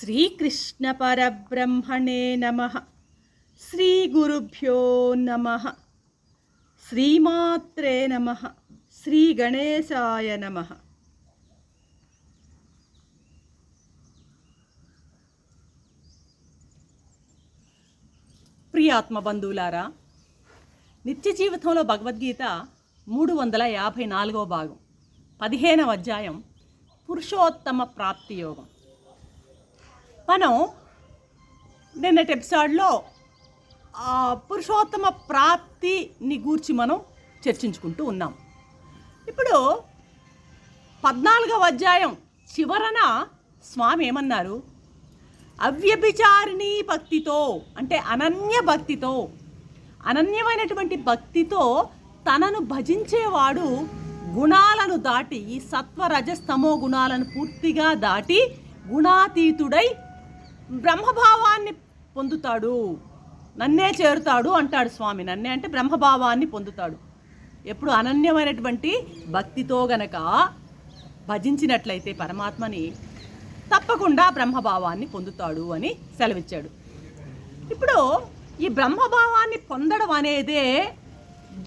శ్రీకృష్ణ పరబ్రహ్మణే నమ. శ్రీ గురుభ్యో నమ. శ్రీమాత్రే నమ. శ్రీ గణేశాయ నమ. ప్రియాత్మ బంధువులారా నిత్య జీవితంలో భగవద్గీత మూడు వందల యాభై నాలుగవ భాగం పదిహేనవ అధ్యాయం పురుషోత్తమ ప్రాప్తి యోగం. మనం నిన్నటి ఎపిసోడ్లో పురుషోత్తమ ప్రాప్తిని గూర్చి మనం చర్చించుకుంటూ ఉన్నాం. ఇప్పుడు పద్నాలుగవ అధ్యాయం చివరన స్వామి ఏమన్నారు? అవ్యభిచారిణీ భక్తితో అంటే అనన్య భక్తితో అనన్యమైనటువంటి భక్తితో తనను భజించేవాడు గుణాలను దాటి ఈ సత్వరజస్తమో గుణాలను పూర్తిగా దాటి గుణాతీతుడై బ్రహ్మభావాన్ని పొందుతాడు. నన్నే చేరుతాడు అంటాడు స్వామి. నన్నే అంటే బ్రహ్మభావాన్ని పొందుతాడు. ఎప్పుడు అనన్యమైనటువంటి భక్తితో గనక భజించినట్లయితే పరమాత్మని తప్పకుండా బ్రహ్మభావాన్ని పొందుతాడు అని సెలవిచ్చాడు. ఇప్పుడు ఈ బ్రహ్మభావాన్ని పొందడం అనేదే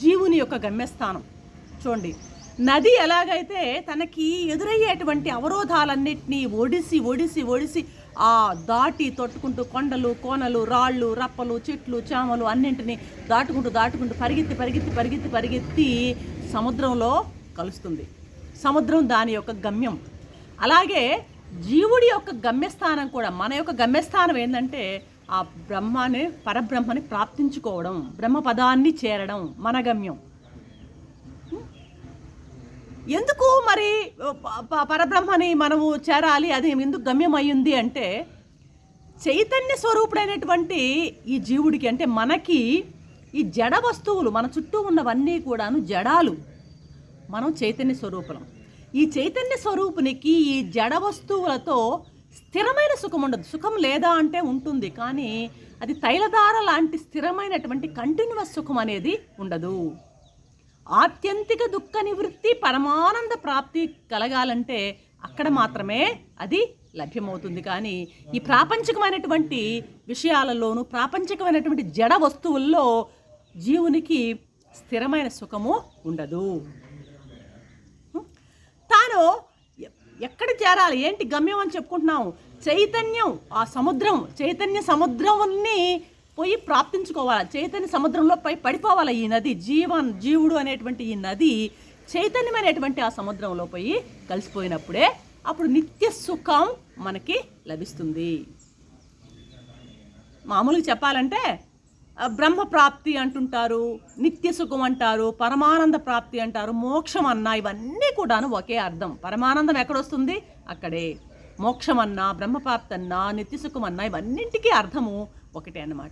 జీవుని యొక్క గమ్యస్థానం. చూడండి నది ఎలాగైతే తనకి ఎదురయ్యేటువంటి అవరోధాలన్నింటినీ ఒడిసి ఒడిసి ఒడిసి ఆ దాటి తొట్టుకుంటూ కొండలు కోనలు రాళ్ళు రప్పలు చెట్లు చామలు అన్నింటినీ దాటుకుంటూ దాటుకుంటూ పరిగెత్తి పరిగెత్తి పరిగెత్తి పరిగెత్తి సముద్రంలో కలుస్తుంది. సముద్రం దాని యొక్క గమ్యం. అలాగే జీవుడి యొక్క గమ్యస్థానం కూడా మన యొక్క గమ్యస్థానం ఏంటంటే ఆ బ్రహ్మాన్ని పరబ్రహ్మని ప్రాప్తించుకోవడం బ్రహ్మ పదాన్ని చేరడం మన గమ్యం. ఎందుకు మరి ప- ప- పరబ్రహ్మని మనము చేరాలి అది ఎందుకు గమ్యం అయ్యింది అంటే చైతన్య స్వరూపుడైనటువంటి ఈ జీవుడికి అంటే మనకి ఈ జడ వస్తువులు మన చుట్టూ ఉన్నవన్నీ కూడాను జడాలు. మనం చైతన్య స్వరూపులం. ఈ చైతన్య స్వరూపునికి ఈ జడ వస్తువులతో స్థిరమైన సుఖం ఉండదు. సుఖం లేదా అంటే ఉంటుంది కానీ అది తైలధార లాంటి స్థిరమైనటువంటి కంటిన్యూస్ సుఖం అనేది ఉండదు. ఆత్యంతిక దుఃఖ నివృత్తి పరమానంద ప్రాప్తి కలగాలంటే అక్కడ మాత్రమే అది లభ్యమవుతుంది. కానీ ఈ ప్రాపంచికమైనటువంటి విషయాలలోనూ ప్రాపంచికమైనటువంటి జడ వస్తువుల్లో జీవునికి స్థిరమైన సుఖము ఉండదు. తాను ఎక్కడ చేరాలి? ఏంటి గమ్యం అని చెప్పుకుంటున్నాం చైతన్యం ఆ సముద్రం చైతన్య సముద్రంని పోయి ప్రాప్తించుకోవాలి? చైతన్య సముద్రంలో పై పడిపోవాలి ఈ నది? జీవన్ జీవుడు అనేటువంటి ఈ నది చైతన్యమైనటువంటి ఆ సముద్రంలో పోయి కలిసిపోయినప్పుడే అప్పుడు నిత్య సుఖం మనకి లభిస్తుంది. మామూలుగా చెప్పాలంటే బ్రహ్మ ప్రాప్తి అంటుంటారు నిత్య సుఖం అంటారు పరమానంద ప్రాప్తి అంటారు మోక్షం అన్న ఇవన్నీ కూడాను ఒకే అర్థం. పరమానందం ఎక్కడొస్తుంది అక్కడే. మోక్షమన్నా బ్రహ్మప్రాప్తన్నా నిత్యసుఖమన్నా అన్నా ఇవన్నింటికీ అర్థము ఒకటే అన్నమాట.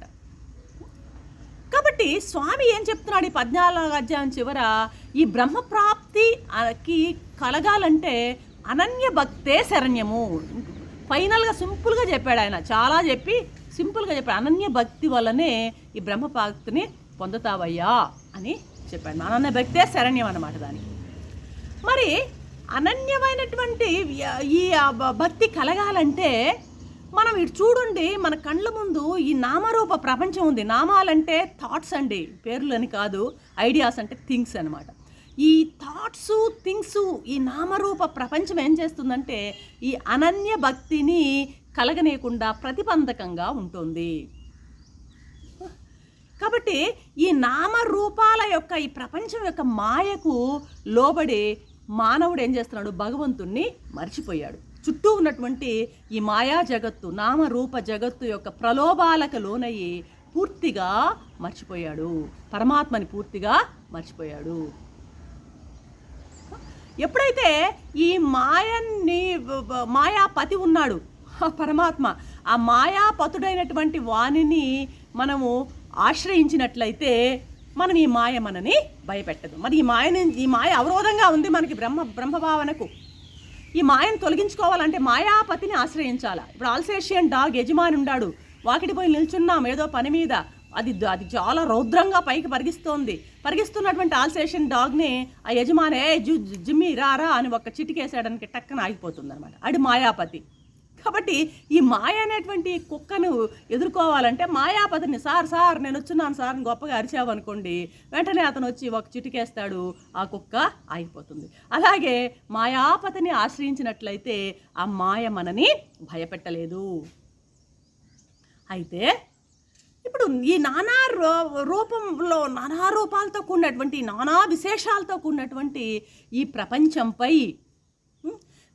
కాబట్టి స్వామి ఏం చెప్తున్నాడు ఈ పద్నాలుగు అధ్యాయం చివర? ఈ బ్రహ్మప్రాప్తికి కలగాలంటే అనన్య భక్తే శరణ్యము. ఫైనల్గా సింపుల్గా చెప్పాడు ఆయన. చాలా చెప్పి సింపుల్గా చెప్పాడు. అనన్య భక్తి వల్లనే ఈ బ్రహ్మప్రాప్తిని పొందుతావయ్యా అని చెప్పాడు. అనన్య భక్తే శరణ్యం అన్నమాట దానికి. మరి అనన్యమైనటువంటి ఈ భక్తి కలగాలంటే మనం ఇటు చూడండి మన కళ్ళ ముందు ఈ నామరూప ప్రపంచం ఉంది. నామాలంటే థాట్స్ అండి. పేర్లని కాదు ఐడియాస్ అంటే థింగ్స్ అన్నమాట. ఈ థాట్స్ థింగ్స్ ఈ నామరూప ప్రపంచం ఏం చేస్తుందంటే ఈ అనన్య భక్తిని కలగనీయకుండా ప్రతిబంధకంగా ఉంటుంది. కాబట్టి ఈ నామరూపాల యొక్క ఈ ప్రపంచం యొక్క మాయకు లోబడి మానవుడు ఏం చేస్తున్నాడు? భగవంతుణ్ణి మర్చిపోయాడు. చుట్టూ ఉన్నటువంటి ఈ మాయా జగత్తు నామరూప జగత్తు యొక్క ప్రలోభాలకు లోనయ్యి పూర్తిగా మర్చిపోయాడు. పరమాత్మని పూర్తిగా మర్చిపోయాడు. ఎప్పుడైతే ఈ మాయన్ని మాయాపతి ఉన్నాడు పరమాత్మ ఆ మాయాపతుడైనటువంటి వాణిని మనము ఆశ్రయించినట్లయితే మనం ఈ మాయ మనని భయపెట్టదు. మరి ఈ మాయని ఈ మాయ అవరోధంగా ఉంది మనకి బ్రహ్మ బ్రహ్మభావనకు. ఈ మాయను తొలగించుకోవాలంటే మాయాపతిని ఆశ్రయించాలా? ఇప్పుడు ఆల్సేషియన్ డాగ్ యజమాని ఉన్నాడు వాకిటి పోయి నిల్చున్నాం ఏదో పని మీద. అది అది చాలా రౌద్రంగా పైకి పరిగిస్తోంది. పరిగిస్తున్నటువంటి ఆల్సేషన్ డాగ్ని ఆ యజమాని ఏ జు జిమ్మి రారా అని ఒక చిటికేసాడానికి టక్కన ఆగిపోతుంది అనమాట అది మాయాపతి. కాబట్టి ఈ మాయ అనేటువంటి కుక్కను ఎదుర్కోవాలంటే మాయాపతిని సార్ సార్ నేను వచ్చున్నాను సార్ అని గొప్పగా అరిచావనుకోండి వెంటనే అతను వచ్చి ఒక చిటికేస్తాడు ఆ కుక్క ఆగిపోతుంది. అలాగే మాయాపతిని ఆశ్రయించినట్లయితే ఆ మాయ మనని భయపెట్టలేదు. అయితే ఇప్పుడు ఈ నానా రూ రూపంలో నానా రూపాలతో కూడినటువంటి నానా విశేషాలతో కూడినటువంటి ఈ ప్రపంచంపై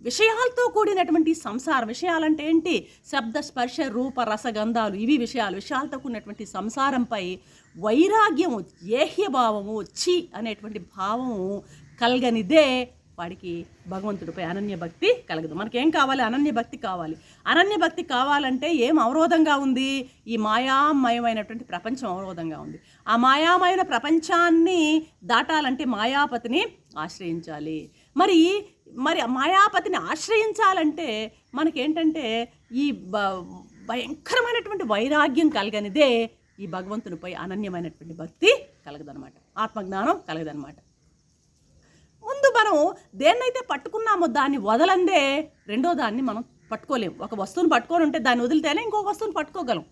విషయాలతో కూడినటువంటి సంసార విషయాలంటే ఏంటి? శబ్ద స్పర్శ రూప రసగంధాలు ఇవి విషయాలు. విషయాలతో కూడినటువంటి సంసారంపై వైరాగ్యము ఏహ్యభావము చి అనేటువంటి భావము కలగనిదే వాడికి భగవంతుడిపై అనన్య భక్తి కలగదు. మనకేం కావాలి? అనన్య భక్తి కావాలి. అనన్య భక్తి కావాలంటే ఏం అవరోధంగా ఉంది? ఈ మాయామయమైనటువంటి ప్రపంచం అవరోధంగా ఉంది. ఆ మాయామయమైన ప్రపంచాన్ని దాటాలంటే మాయాపతిని ఆశ్రయించాలి. మరి మరి మాయాపతిని ఆశ్రయించాలంటే మనకేంటంటే ఈ భయంకరమైనటువంటి వైరాగ్యం కలగనిదే ఈ భగవంతునిపై అనన్యమైనటువంటి భక్తి కలగదనమాట ఆత్మజ్ఞానం కలగదనమాట ముందు మనం దేన్నైతే పట్టుకున్నామో దాన్ని వదలందే రెండో దాన్ని మనం పట్టుకోలేం. ఒక వస్తువుని పట్టుకొని ఉంటే దాన్ని వదిలితేనే ఇంకో వస్తువుని పట్టుకోగలం.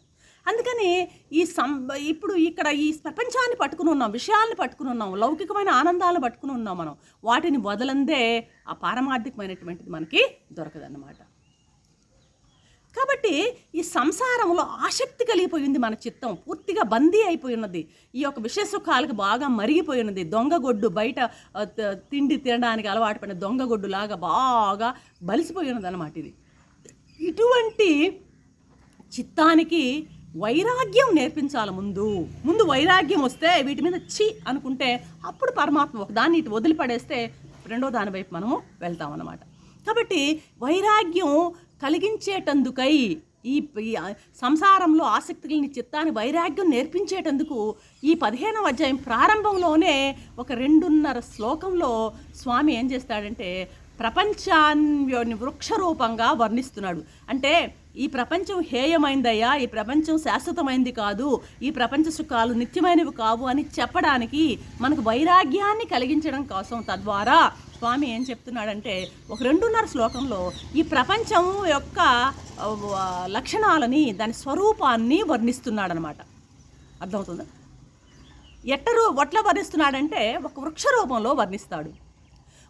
అందుకని ఈ సం ఇప్పుడు ఇక్కడ ఈ ప్రపంచాన్ని పట్టుకుని ఉన్నాం విషయాల్ని పట్టుకుని ఉన్నాం లౌకికమైన ఆనందాలను పట్టుకుని ఉన్నాం మనం. వాటిని వదలందే ఆ పారమార్థికమైనటువంటిది మనకి దొరకదన్నమాట. కాబట్టి ఈ సంసారంలో ఆసక్తి కలిగిపోయింది మన చిత్తం. పూర్తిగా బందీ అయిపోయి ఉన్నది ఈ యొక్క విషయ సుఖాలకు బాగా మరిగిపోయి ఉన్నది దొంగగొడ్డు బయట తిండి తినడానికి అలవాటు పడిన దొంగగొడ్డు లాగా బాగా బలిసిపోయి ఉన్నది అనమాట ఇది. ఇటువంటి చిత్తానికి వైరాగ్యం నేర్పించాలి ముందు. ముందు వైరాగ్యం వస్తే వీటి మీద చి అనుకుంటే అప్పుడు పరమాత్మ ఒక దాన్ని ఇటు వదిలిపడేస్తే రెండో దాని వైపు మనము వెళ్తామన్నమాట. కాబట్టి వైరాగ్యం కలిగించేటందుకై ఈ సంసారంలో ఆసక్తి చిత్తాన్ని వైరాగ్యం నేర్పించేటందుకు ఈ పదిహేనవ అధ్యాయం ప్రారంభంలోనే ఒక రెండున్నర శ్లోకంలో స్వామి ఏం చేస్తాడంటే ప్రపంచాన్ని వృక్ష రూపంగా వర్ణిస్తున్నాడు. అంటే ఈ ప్రపంచం హేయమైందయ్యా ఈ ప్రపంచం శాశ్వతమైంది కాదు ఈ ప్రపంచ సుఖాలు నిత్యమైనవి కావు అని చెప్పడానికి మనకు వైరాగ్యాన్ని కలిగించడం కోసం తద్వారా స్వామి ఏం చెప్తున్నాడంటే ఒక రెండున్నర శ్లోకంలో ఈ ప్రపంచం యొక్క లక్షణాలని దాని స్వరూపాన్ని వర్ణిస్తున్నాడనమాట. అర్థమవుతుందా? ఎట్టరు వట్ల వర్ణిస్తున్నాడంటే ఒక వృక్ష రూపంలో వర్ణిస్తాడు.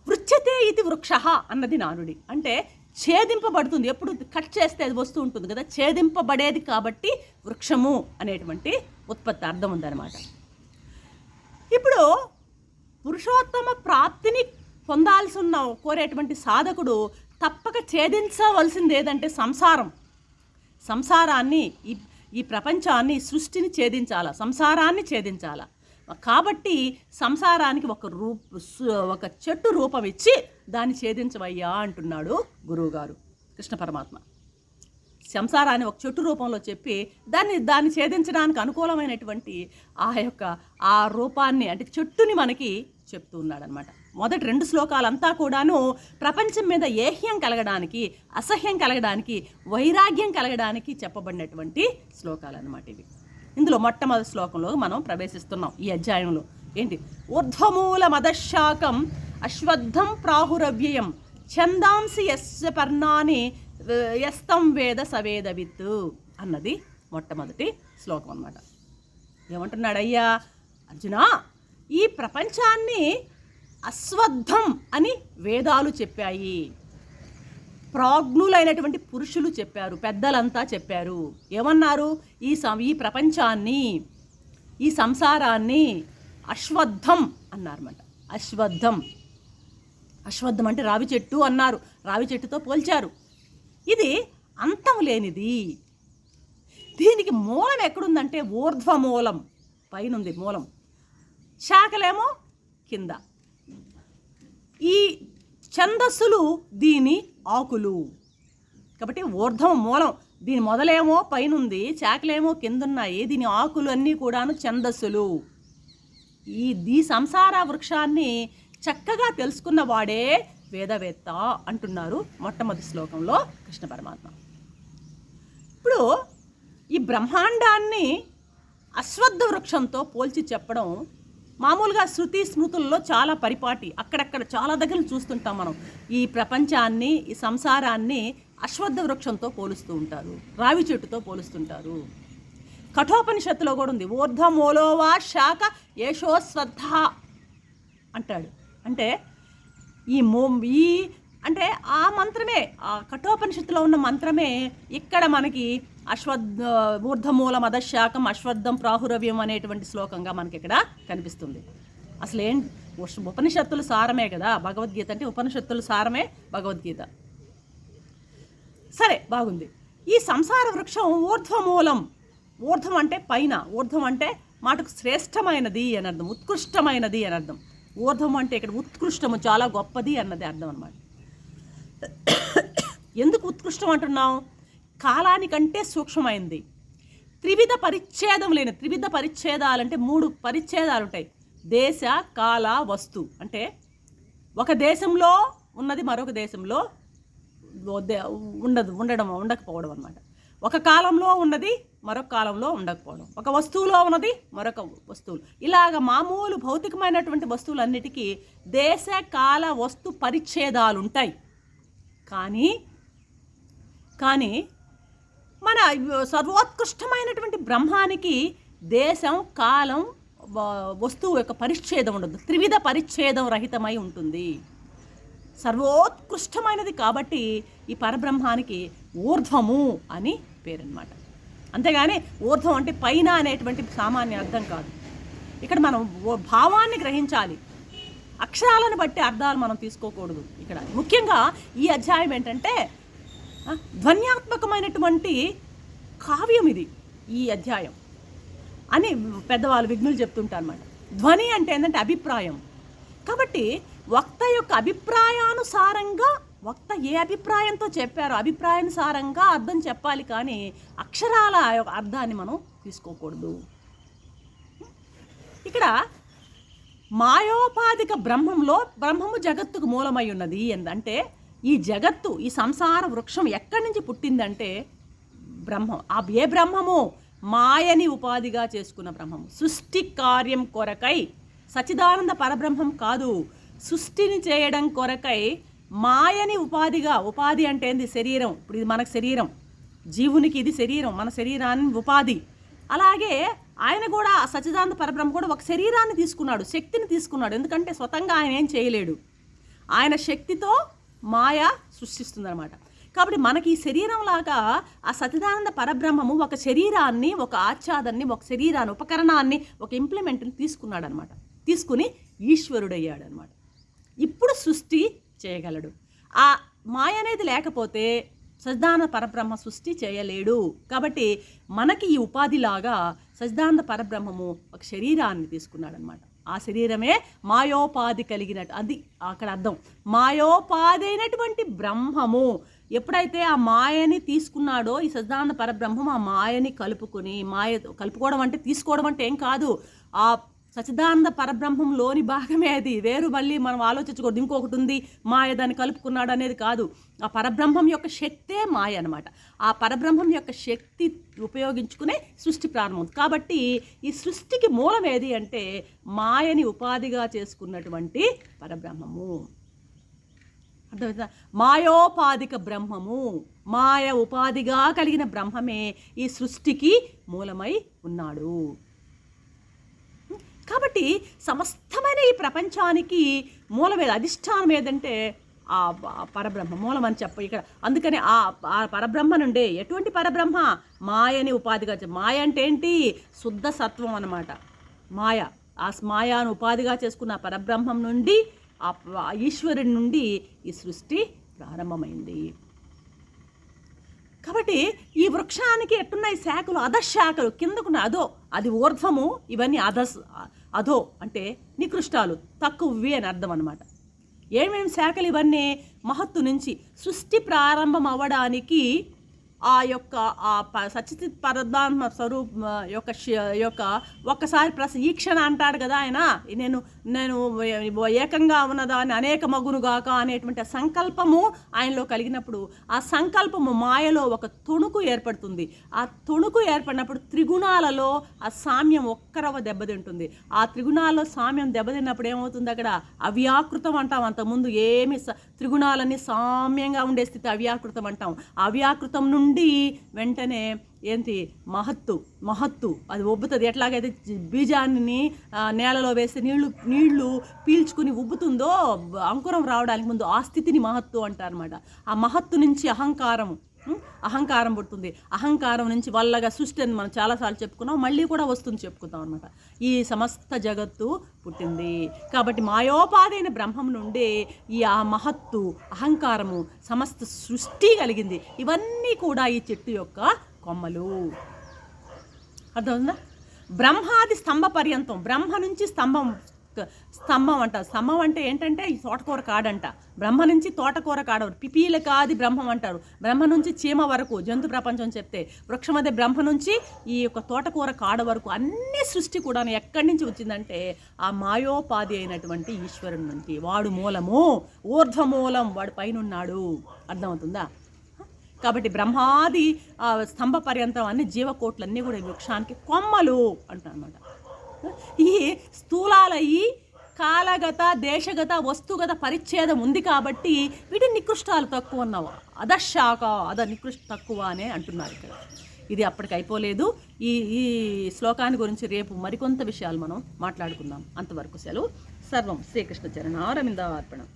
వృక్షతే ఇది వృక్ష అన్నది నానుడి. అంటే ఛేదింపబడుతుంది. ఎప్పుడు కట్ చేస్తే అది వస్తూ ఉంటుంది కదా. ఛేదింపబడేది కాబట్టి వృక్షము అనేటువంటి ఉత్పత్తి అర్థం ఉందన్నమాట. ఇప్పుడు పురుషోత్తమ ప్రాప్తిని పొందాల్సి ఉన్న కోరేటువంటి సాధకుడు తప్పక ఛేదించవలసింది ఏదంటే సంసారం. సంసారాన్ని ఈ ఈ ప్రపంచాన్ని సృష్టిని ఛేదించాల. సంసారాన్ని ఛేదించాలా. కాబట్టి సంసారానికి ఒక రూప ఒక చెట్టు రూపం ఇచ్చి దాన్ని ఛేదించవయ్యా అంటున్నాడు గురువుగారు కృష్ణ పరమాత్మ. సంసారాన్ని ఒక చెట్టు రూపంలో చెప్పి దాన్ని దాన్ని ఛేదించడానికి అనుకూలమైనటువంటి ఆ యొక్క ఆ రూపాన్ని అంటే చెట్టుని మనకి చెప్తూ ఉన్నాడనమాట మొదటి రెండు శ్లోకాలంతా కూడాను ప్రపంచం మీద ఏహ్యం కలగడానికి అసహ్యం కలగడానికి వైరాగ్యం కలగడానికి చెప్పబడినటువంటి శ్లోకాలు అనమాట ఇవి. ఇందులో మొట్టమొదటి శ్లోకంలో మనం ప్రవేశిస్తున్నాం ఈ అధ్యాయంలో ఏంటి? ఊర్ధ్వమూల మదశాకం అశ్వద్ధం ప్రాహురవ్యయం ఛందాంసి యస్య పర్ణాని యస్తం వేద సవేదవిత్తు అన్నది మొట్టమొదటి శ్లోకం అన్నమాట. ఏమంటున్నాడయ్యా? అర్జున ఈ ప్రపంచాన్ని అశ్వద్ధం అని వేదాలు చెప్పాయి. ప్రాజ్ఞులైనటువంటి పురుషులు చెప్పారు పెద్దలంతా చెప్పారు. ఏమన్నారు? ఈ సం ఈ ప్రపంచాన్ని ఈ సంసారాన్ని అశ్వద్ధం అన్నారన్నమాట. అశ్వద్ధం. అశ్వద్ధం అంటే రావి చెట్టు అన్నారు. రావి చెట్టుతో పోల్చారు. ఇది అంతం లేనిది. దీనికి మూలం ఎక్కడుందంటే ఊర్ధ్వ మూలం పైనుంది మూలం. శాఖలేమో కింద. ఈ ఛందస్సులు దీని ఆకులు. కాబట్టి ఊర్ధం మూలం దీని మొదలేమో పైనుంది చాకలేమో కిందున్నాయి దీని ఆకులు అన్నీ కూడాను ఛందస్సులు. ఈ ఈ సంసార వృక్షాన్ని చక్కగా తెలుసుకున్న వాడే వేదవేత్త అంటున్నారు మొట్టమొదటి శ్లోకంలో కృష్ణ పరమాత్మ. ఇప్పుడు ఈ బ్రహ్మాండాన్ని అశ్వత్థ వృక్షంతో పోల్చి చెప్పడం మామూలుగా శృతి స్మృతుల్లో చాలా పరిపాటి. అక్కడక్కడ చాలా దగ్గర చూస్తుంటాం మనం. ఈ ప్రపంచాన్ని ఈ సంసారాన్ని అశ్వత్థ వృక్షంతో పోలుస్తూ ఉంటారు. రావి చెట్టుతో పోలుస్తుంటారు. కఠోపనిషత్తులో కూడా ఉంది. ఊర్ధమూలోవా శాఖ యశోస్వద్ధ అంటాడు. అంటే ఈ మో ఈ అంటే ఆ మంత్రమే ఆ కఠోపనిషత్తులో ఉన్న మంత్రమే ఇక్కడ మనకి అశ్వద్ధ ఊర్ధమూల మదశాఖం అశ్వద్ధం ప్రాహురవ్యం అనేటువంటి శ్లోకంగా మనకి ఇక్కడ కనిపిస్తుంది. అసలు ఏం ఉపనిషత్తులు ఉపనిషత్తుల సారమే కదా? భగవద్గీత అంటే ఉపనిషత్తుల సారమే భగవద్గీత. సరే బాగుంది. ఈ సంసార వృక్షం ఊర్ధ్వమూలం. ఊర్ధ్వం అంటే పైన ఊర్ధ్వం అంటే మాటకు శ్రేష్టమైనది అని అర్థం ఉత్కృష్టమైనది అని అర్థం. ఊర్ధ్వం అంటే ఇక్కడ ఉత్కృష్టము చాలా గొప్పది అన్నది అర్థం అనమాట ఎందుకు ఉత్కృష్టం అంటున్నాం? కాలానికంటే సూక్ష్మమైంది. త్రివిధ పరిచ్ఛేదం లేని త్రివిధ పరిచ్ఛేదాలంటే మూడు పరిచ్ఛేదాలు ఉంటాయి దేశ కాల వస్తు. అంటే ఒక దేశంలో ఉన్నది మరొక దేశంలో ఉండదు ఉండడం ఉండకపోవడం అనమాట ఒక కాలంలో ఉన్నది మరొక కాలంలో ఉండకపోవడం. ఒక వస్తువులో ఉన్నది మరొక వస్తువులు. ఇలాగ మామూలు భౌతికమైనటువంటి వస్తువులన్నిటికీ దేశ కాల వస్తు పరిచ్ఛేదాలు ఉంటాయి కానీ కానీ మన సర్వోత్కృష్టమైనటువంటి బ్రహ్మానికి దేశం కాలం వ- వస్తువు యొక్క పరిచ్ఛేదం ఉండదు. త్రివిధ పరిచ్ఛేదం రహితమై ఉంటుంది. సర్వోత్కృష్టమైనది కాబట్టి ఈ పరబ్రహ్మానికి ఊర్ధ్వము అని పేరన్నమాట. అంతేగాని ఊర్ధ్వం అంటే పైన అనేటువంటి సామాన్య అర్థం కాదు. ఇక్కడ మనం భావాన్ని గ్రహించాలి. అక్షరాలను బట్టి అర్థాలు మనం తీసుకోకూడదు ఇక్కడ. ముఖ్యంగా ఈ అధ్యాయం ఏంటంటే ధ్వన్యాత్మకమైనటువంటి కావ్యం ఇది ఈ అధ్యాయం అని పెద్దవాళ్ళు విఘ్నులు చెప్తుంటారు అనమాట ధ్వని అంటే ఏంటంటే అభిప్రాయం. కాబట్టి వక్త యొక్క అభిప్రాయానుసారంగా వక్త ఏ అభిప్రాయంతో చెప్పారో అభిప్రాయానుసారంగా అర్థం చెప్పాలి కానీ అక్షరాల యొక్క అర్థాన్ని మనం తీసుకోకూడదు. ఇక్కడ మాయోపాధిక బ్రహ్మంలో బ్రహ్మము జగత్తుకు మూలమై ఉన్నది అంటే ఈ జగత్తు ఈ సంసార వృక్షం ఎక్కడి నుంచి పుట్టిందంటే బ్రహ్మం. ఆ ఏ బ్రహ్మము మాయని ఉపాధిగా చేసుకున్న బ్రహ్మము. సృష్టి కార్యం కొరకై సచిదానంద పరబ్రహ్మం కాదు సృష్టిని చేయడం కొరకై మాయని ఉపాధిగా ఉపాధి అంటే ఏంది? శరీరం. ఇప్పుడు ఇది మనకు శరీరం. జీవునికి ఇది శరీరం మన శరీరాన్ని ఉపాధి. అలాగే ఆయన కూడా సచిదానంద పరబ్రహ్మ కూడా ఒక శరీరాన్ని తీసుకున్నాడు శక్తిని తీసుకున్నాడు. ఎందుకంటే స్వతంగా ఆయన ఏం చేయలేడు. ఆయన శక్తితో మాయ సృష్టిస్తుందన్నమాట. కాబట్టి మనకి ఈ శరీరం లాగా ఆ సతిదానంద పరబ్రహ్మము ఒక శరీరాన్ని ఒక ఆచ్ఛాదాన్ని ఒక శరీరాన్ని ఉపకరణాన్ని ఒక ఇంప్లిమెంట్ని తీసుకున్నాడు అనమాట తీసుకుని ఈశ్వరుడయ్యాడు అనమాట ఇప్పుడు సృష్టి చేయగలడు. ఆ మాయ అనేది లేకపోతే సజ్దానంద పరబ్రహ్మ సృష్టి చేయలేడు. కాబట్టి మనకి ఈ ఉపాధిలాగా సజ్జానంద పరబ్రహ్మము ఒక శరీరాన్ని తీసుకున్నాడనమాట ఆ శరీరమే మాయోపాధి కలిగినట్టు. అది అక్కడ అర్థం. మాయోపాధి అయినటువంటి బ్రహ్మము ఎప్పుడైతే ఆ మాయని తీసుకున్నాడో ఈ సజ్జానంద పరబ్రహ్మం ఆ మాయని కలుపుకొని మాయ కలుపుకోవడం అంటే తీసుకోవడం అంటే ఏం కాదు. ఆ సచిదానంద పరబ్రహ్మంలోని భాగమే అది. వేరు మళ్ళీ మనం ఆలోచించకూడదు. ఇంకొకటి ఉంది మాయ దాన్ని కలుపుకున్నాడు అనేది కాదు. ఆ పరబ్రహ్మం యొక్క శక్తే మాయ అనమాట ఆ పరబ్రహ్మం యొక్క శక్తి ఉపయోగించుకునే సృష్టి ప్రారంభం కాబట్టి ఈ సృష్టికి మూలం ఏది అంటే మాయని ఉపాధిగా చేసుకున్నటువంటి పరబ్రహ్మము. అర్థమవుతుందా మాయోపాధిక బ్రహ్మము మాయ ఉపాధిగా కలిగిన బ్రహ్మమే ఈ సృష్టికి మూలమై ఉన్నాడు. కాబట్టి సమస్తమైన ఈ ప్రపంచానికి మూలమేద అధిష్టానం ఏదంటే ఆ పరబ్రహ్మ మూలం అని చెప్ప ఇక్కడ అందుకని ఆ ఆ పరబ్రహ్మ నుండే ఎటువంటి పరబ్రహ్మ? మాయని ఉపాధిగా మాయ అంటే ఏంటి? శుద్ధ సత్వం అనమాట మాయ. ఆ మాయాను ఉపాధిగా చేసుకున్న పరబ్రహ్మం నుండి ఆ ఆ ఈశ్వరుడి నుండి ఈ సృష్టి ప్రారంభమైంది. కాబట్టి ఈ వృక్షానికి ఎట్టున్నాయి శాఖలు? అధశాఖలు. కిందకున్న అదో అది ఊర్ధ్వము ఇవన్నీ అధస్ అధో అంటే నికృష్టాలు తక్కువవి అని అర్థం అనమాట ఏమేమి శాఖలు ఇవన్నీ? మహత్తు నుంచి సృష్టి ప్రారంభం అవ్వడానికి ఆ యొక్క ఆ ప సచిత్ పరబ్రహ్మ స్వరూప యొక్క యొక్క ఒక్కసారి ప్రస ఈక్షణ అంటాడు కదా ఆయన. నేను నేను ఏకంగా ఉన్నదాన్ని అనేక మగునుగాక అనేటువంటి ఆ సంకల్పము ఆయనలో కలిగినప్పుడు ఆ సంకల్పము మాయలో ఒక తొణుకు ఏర్పడుతుంది. ఆ తొణుకు ఏర్పడినప్పుడు త్రిగుణాలలో ఆ సామ్యం ఒక్కరవ దెబ్బతింటుంది. ఆ త్రిగుణాల్లో సామ్యం దెబ్బతిన్నప్పుడు ఏమవుతుంది అక్కడ? అవ్యాకృతం అంటాం. అంతకుముందు ఏమి స- త్రిగుణాలన్నీ సామ్యంగా ఉండే స్థితి అవ్యాకృతం అంటాం. అవ్యాకృతం నుండి వెంటనే ఏంటి మహత్తు మహత్తు. అది ఉబ్బుతుంది. ఎట్లాగైతే బీజాన్ని నేలలో వేస్తే నీళ్ళు నీళ్ళు పీల్చుకుని ఉబ్బుతుందో అంకురం రావడానికి ముందు ఆ స్థితిని మహత్తు అంటారనమాట ఆ మహత్తు నుంచి అహంకారం అహంకారం పుడుతుంది. అహంకారం నుంచి వల్లగా సృష్టి అని మనం చాలాసార్లు చెప్పుకున్నాం. మళ్ళీ కూడా వస్తుంది చెప్పుకుందాం అనమాట ఈ సమస్త జగత్తు పుట్టింది. కాబట్టి మాయోపాధైన బ్రహ్మం నుండి ఈ ఆ మహత్తు అహంకారము సమస్త సృష్టి కలిగింది. ఇవన్నీ కూడా ఈ చెట్టు యొక్క కొమ్మలు. అర్థమవుతుందా? బ్రహ్మాది స్తంభ పర్యంతం బ్రహ్మ నుంచి స్తంభం స్తంభం అంట. స్తంభం అంటే ఏంటంటే ఈ తోటకూర కాడంట. బ్రహ్మ నుంచి తోటకూర కాడ పిపీల కాది బ్రహ్మం అంటారు. బ్రహ్మ నుంచి చీమ వరకు జంతు ప్రపంచం చెప్తే. వృక్షమదే బ్రహ్మ నుంచి ఈ యొక్క తోటకూర కాడ వరకు అన్ని సృష్టి కూడా ఎక్కడి నుంచి వచ్చిందంటే ఆ మాయోపాధి అయినటువంటి ఈశ్వరుని నుంచి. వాడు మూలము ఊర్ధ్వమూలం వాడు పైన ఉన్నాడు అర్థమవుతుందా? కాబట్టి బ్రహ్మాది స్తంభ పర్యంతం అన్ని జీవకోట్లన్నీ కూడా ఈ వృక్షానికి కొమ్మలు అంటారన్నమాట. ఈ స్థూలాల ఈ కాలగత దేశగత వస్తుగత పరిచ్ఛేదం ఉంది కాబట్టి వీటి నికృష్టాలు తక్కువ ఉన్నావు అధశాఖ అధ నికృష్ట తక్కువ అనే అంటున్నారు ఇక్కడ. ఇది అప్పటికి అయిపోలేదు. ఈ ఈ శ్లోకాన్ని గురించి రేపు మరికొంత విషయాలు మనం మాట్లాడుకుందాం. అంతవరకు సెలవు. సర్వం శ్రీకృష్ణ చరణారవింద అర్పణం